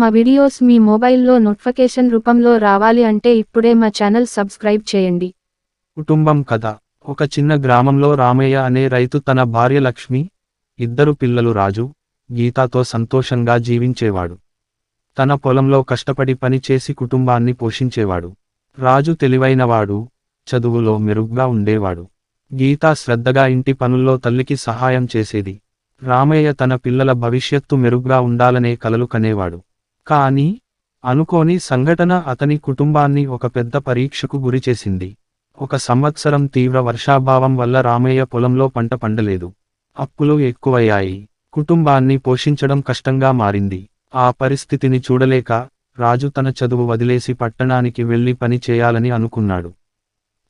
మా వీడియోస్ మీ మొబైల్లో నోటిఫికేషన్ రూపంలో రావాలి అంటే ఇప్పుడే మా ఛానల్ సబ్స్క్రైబ్ చేయండి. కుటుంబం కథ. ఒక చిన్న గ్రామంలో రామయ్య అనే రైతు తన భార్య లక్ష్మి ఇద్దరు పిల్లలు రాజు గీతాతో సంతోషంగా జీవించేవాడు. తన పొలంలో కష్టపడి పని చేసి కుటుంబాన్ని పోషించేవాడు. రాజు తెలివైనవాడు చదువులో మెరుగ్గా ఉండేవాడు. గీత శ్రద్ధగా ఇంటి పనుల్లో తల్లికి సహాయం చేసేది. రామయ్య తన పిల్లల భవిష్యత్తు మెరుగ్గా ఉండాలనే కలలు కనేవాడు. కానీ అనుకోని సంఘటన అతని కుటుంబాన్ని ఒక పెద్ద పరీక్షకు గురిచేసింది ఒక సంవత్సరం తీవ్ర వర్షాభావం వల్ల రామయ్య పొలంలో పంట పండలేదు. అప్పులు ఎక్కువయ్యాయి. కుటుంబాన్ని పోషించడం కష్టంగా మారింది. ఆ పరిస్థితిని చూడలేక రాజు తన చదువు వదిలేసి పట్టణానికి వెళ్ళి పని చేయాలని అనుకున్నాడు.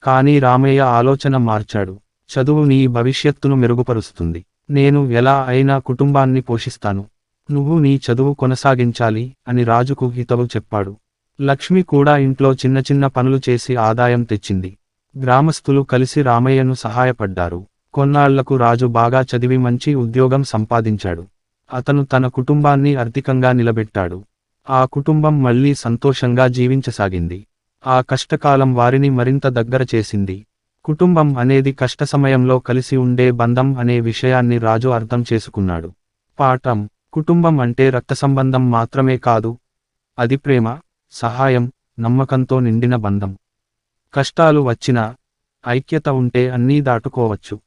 కానీ రామయ్య ఆలోచన మార్చాడు. చదువు నీ భవిష్యత్తును మెరుగుపరుస్తుంది. నేను ఎలా అయినా కుటుంబాన్ని పోషిస్తాను. నువ్వు నీ చదువు కొనసాగించాలి అని రాజుకు హితవు చెప్పాడు. లక్ష్మి కూడా ఇంట్లో చిన్న చిన్న పనులు చేసి ఆదాయం తెచ్చింది. గ్రామస్తులు కలిసి రామయ్యను సహాయపడ్డారు. కొన్నాళ్ళకు రాజు బాగా చదివి మంచి ఉద్యోగం సంపాదించాడు. అతను తన కుటుంబాన్ని ఆర్థికంగా నిలబెట్టాడు. ఆ కుటుంబం మళ్ళీ సంతోషంగా జీవించసాగింది. ఆ కష్టకాలం వారిని మరింత దగ్గర చేసింది. కుటుంబం అనేది కష్ట సమయంలో కలిసి ఉండే బంధం అనే విషయాన్ని రాజు అర్థం చేసుకున్నాడు. పాఠం కుటుంబం అంటే రక్త సంబంధం మాత్రమే కాదు అది ప్రేమ సహాయం నమ్మకంతో నిండిన బంధం. కష్టాలు వచ్చినా ఐక్యత ఉంటే అన్నీ దాటుకోవచ్చు.